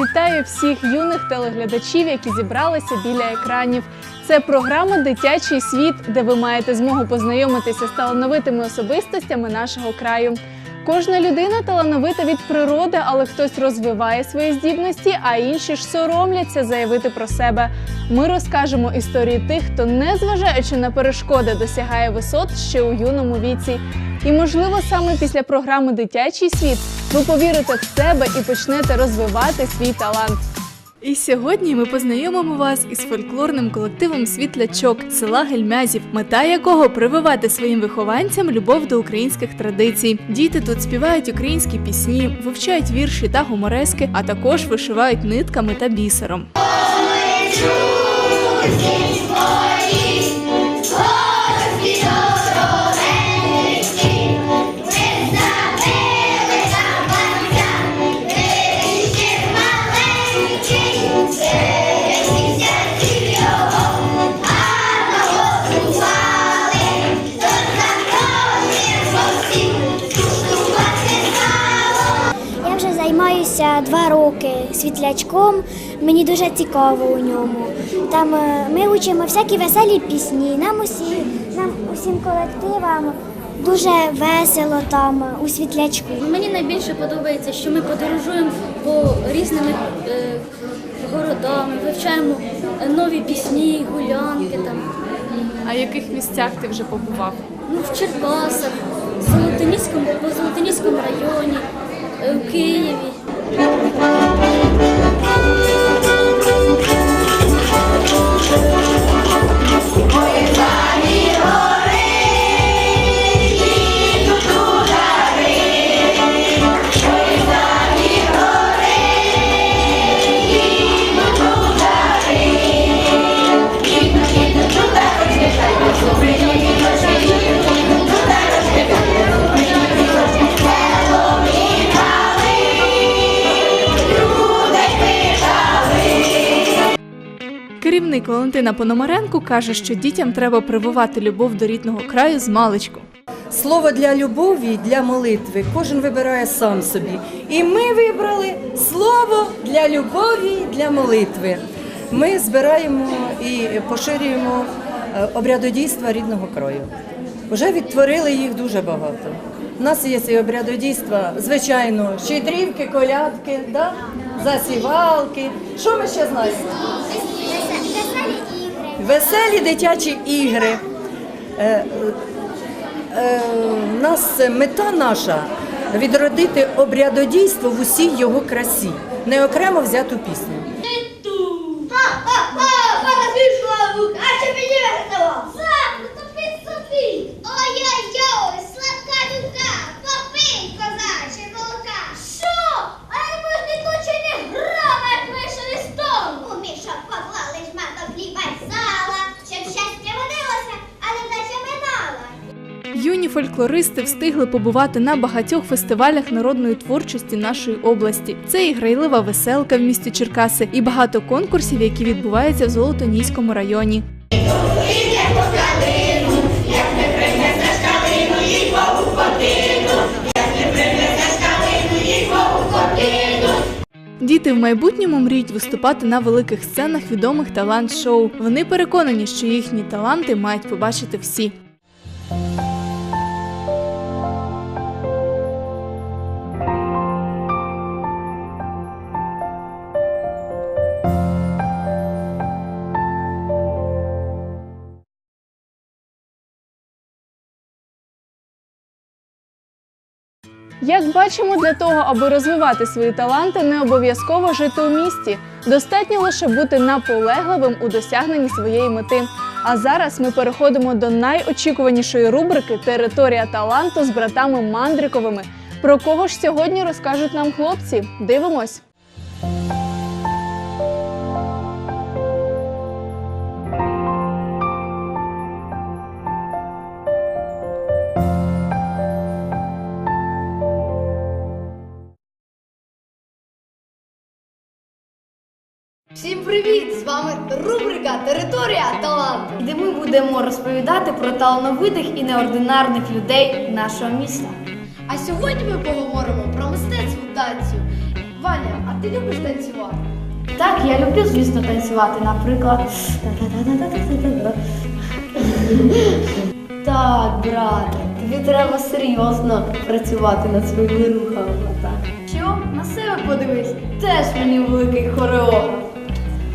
Вітаю всіх юних телеглядачів, які зібралися біля екранів. Це програма Дитячий світ, де ви маєте змогу познайомитися з талановитими особистостями нашого краю. Кожна людина талановита від природи, але хтось розвиває свої здібності, а інші ж соромляться заявити про себе. Ми розкажемо історії тих, хто, незважаючи на перешкоди, досягає висот ще у юному віці. І, можливо, саме після програми Дитячий світ ви повірите в себе і почнете розвивати свій талант. І сьогодні ми познайомимо вас із фольклорним колективом Світлячок села Гельмязів, мета якого прививати своїм вихованцям любов до українських традицій. Діти тут співають українські пісні, вивчають вірші та гуморески, а також вишивають нитками та бісером. Світлячком. Мені дуже цікаво у ньому. Там е, ми учимо всякі веселі пісні. Нам усі, нам усім колективам дуже весело там у світлячку. Мені найбільше подобається, що ми подорожуємо по різними е, городам, вивчаємо е, нові пісні, гулянки там. А в яких місцях ти вже побував? Ну, в Черкасах, в Золотоніському, по Золотоніському районі, е, Валентина Пономаренко каже, що дітям треба прививати любов до рідного краю з маличку. Слово для любові, для молитви. Кожен вибирає сам собі. І ми вибрали слово для любові, для молитви. Ми збираємо і поширюємо е, обрядодійства рідного краю. Вже відтворили їх дуже багато. У нас є ці обрядодійства, звичайно, щедрівки, колядки, да? Засівалки. Що ми ще знаємо? Веселі дитячі ігри. Е, е, у нас мета наша відродити обрядодійство в усій його красі, не окремо взяту пісню. А що мені весело? Сам, топи собі. Ой-ой-ой, сладка дука, попий, козаче молока. Що? А ми ж не точені грами, як вийшли з дому. У мішок поклали жматок хліба й сала, щоб щастя водилося, а невдача минала. Юні фольклористи встигли побувати на багатьох фестивалях народної творчості нашої області. Це і грайлива веселка в місті Черкаси, і багато конкурсів, які відбуваються в Золотоніському районі. Діти в майбутньому мріють виступати на великих сценах відомих талант-шоу. Вони переконані, що їхні таланти мають побачити всі. Як бачимо, для того, аби розвивати свої таланти, не обов'язково жити у місті. Достатньо лише бути наполегливим у досягненні своєї мети. А зараз ми переходимо до найочікуванішої рубрики Територія таланту з братами Мандриковими. Про кого ж сьогодні розкажуть нам хлопці? Дивимось. Територія таланту, де ми будемо розповідати про талановитих і неординарних людей нашого міста. А сьогодні ми поговоримо про мистецтво танцю Ваня, а ти любиш танцювати? Так, я люблю, звісно, танцювати. Наприклад. Так, брате, тобі треба серйозно працювати над своїми рухами. Що? На себе подивись, теж мені великий хореограф.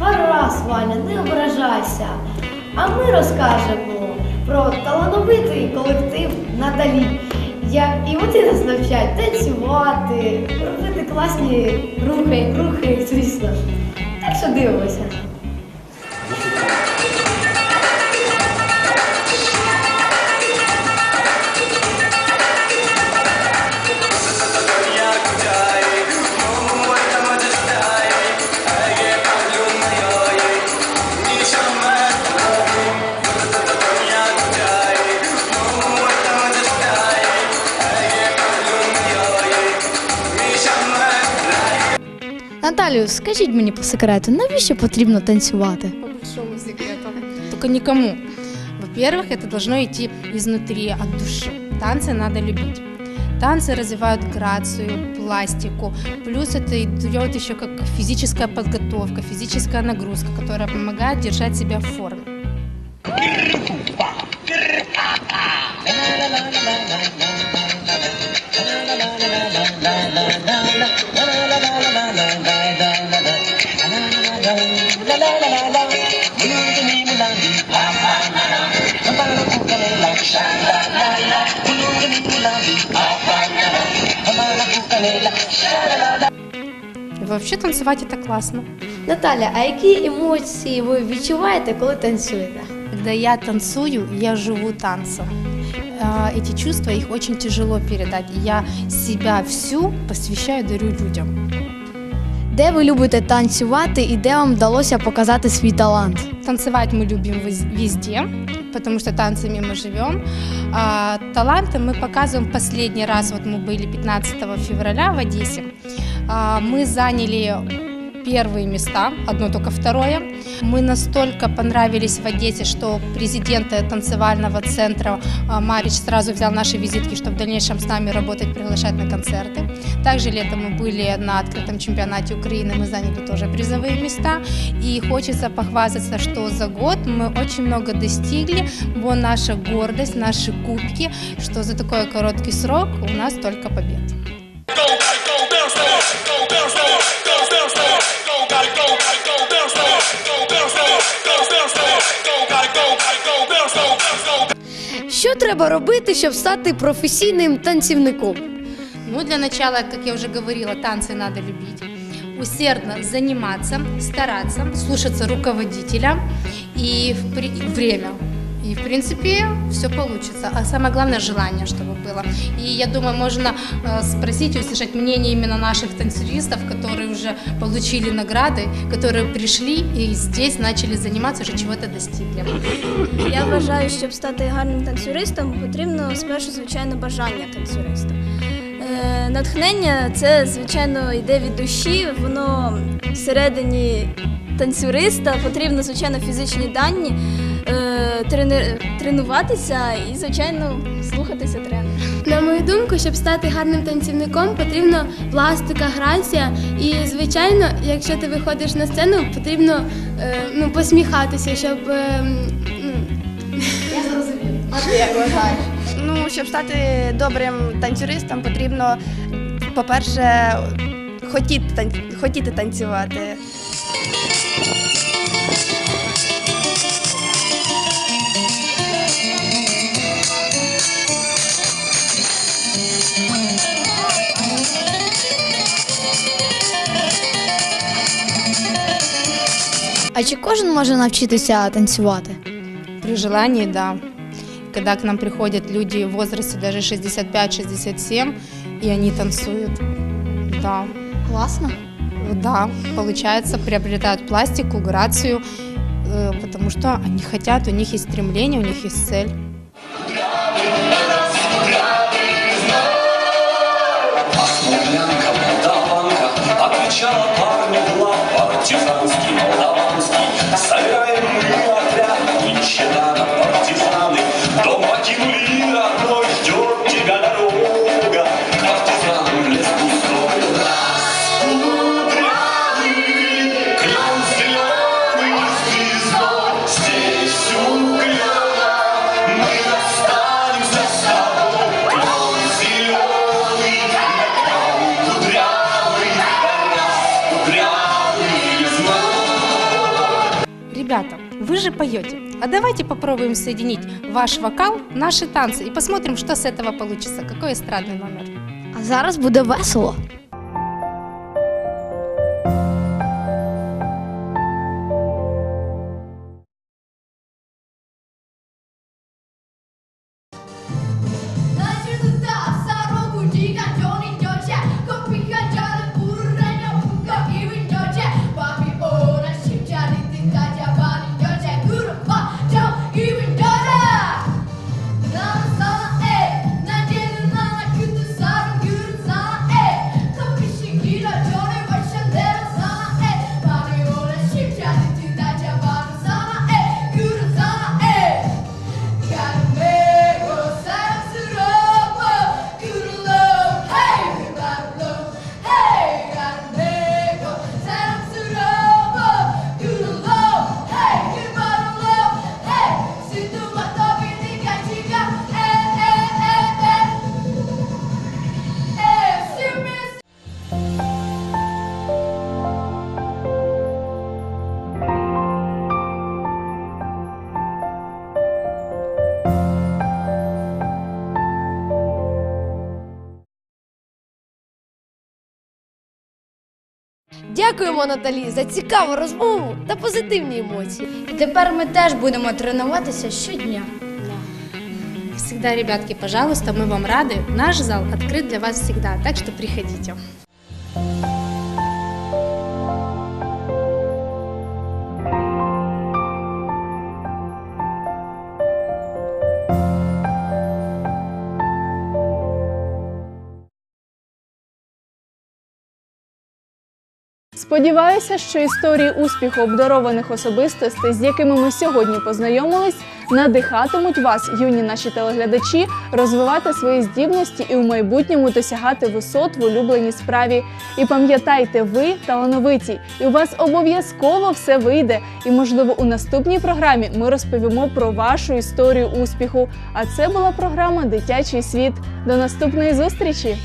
Гаразд, Ваня, не ображайся. А ми розкажемо про талановитий колектив Наталі. Як і вони нас навчають танцювати, робити класні рухи, рухи, звісно. Так що дивимося. Наталію, скажіть мені по секрету, навіщо потрібно танцювати? по большому секрету. Только никому. Во-первых, это должно идти изнутри, от души. Танцы надо любить. Танцы развивают грацию, пластику. Плюс это идет еще как физическая подготовка, физическая нагрузка, которая помогает держать себя в форме. И вообще танцевать это классно. Наталя, а які емоції ви відчуваєте, коли танцюєте? Когда я танцую, я живу танцем. Эти чувства, их очень тяжело передать. Я себя всю посвящаю, дарю людям. Де ви любите танцювати і де вам вдалося показати свій талант? Танцевать мы любим вез- везде, потому что танцами мы живем. А таланты мы показываем последний раз, вот мы были 15 февраля в Одессе. А, мы заняли первые места, одно только второе. Мы настолько понравились в Одессе, что президент э, танцевального центра а, Марич сразу взял наши визитки, чтобы в дальнейшем с нами работать, приглашать на концерты. Также летом мы были на открытом чемпионате Украины, мы заняли тоже призовые места. И хочется похвастаться, что за год мы очень много достигли. Вот наша гордость, наши кубки, что за такой короткий срок у нас только побед. Що треба робити, щоб стати професійним танцівником? Ну, для начала, как я уже говорила, танцы надо любить. Усердно заниматься, стараться, слушаться руководителя и в при- время. И, в принципе, все получится. А самое главное, желание, чтобы было. И я думаю, можно э, спросить и услышать мнение именно наших танцевистов, которые уже получили награды, которые пришли и здесь начали заниматься, уже чего-то достигли. Я вважаю, щоб стати гарним танцюристом, потрібно спершу, звичайно, бажання танцюриста. Е, натхнення це, звичайно, йде від душі, воно всередині танцюриста, потрібно, звичайно, фізичні дані, е, трени- тренуватися і, звичайно, слухатися тренера. На мою думку, щоб стати гарним танцівником, потрібна пластика, грація. І, звичайно, якщо ти виходиш на сцену, потрібно е, ну, посміхатися, щоб. е, ну, Ну, щоб стати добрим танцюристом, потрібно, по-перше, хотіти танцювати. А чи кожен може навчитися танцювати? При желании, да. Когда к нам приходят люди в возрасте даже 65-67, и они танцуют, да. Класно. Да, получается, приобретают пластику, грацию, э, потому что они хотят, у них есть стремление, у них есть цель. Молдаванка, молдаванка, отвечала парню в лап, партизанский, молдаванский. Собираем мы вы же поете. А давайте попробуем соединить ваш вокал, наши танцы и посмотрим, что с этого получится. Какой эстрадный номер. А зараз буде весело. Дякуємо, Наталі, за цікаву розмову та позитивні емоції. І тепер ми теж будемо тренуватися щодня. Всегда, ребятки, пожалуйста, мы вам рады. Наш зал открыт для вас всегда, так что приходите. Сподіваюся, що історії успіху обдарованих особистостей, з якими ми сьогодні познайомились, надихатимуть вас, юні наші телеглядачі, розвивати свої здібності і у майбутньому досягати висот в улюбленій справі. І пам'ятайте, ви талановиті, і у вас обов'язково все вийде. І, можливо, у наступній програмі ми розповімо про вашу історію успіху. А це була програма Дитячий світ. До наступної зустрічі!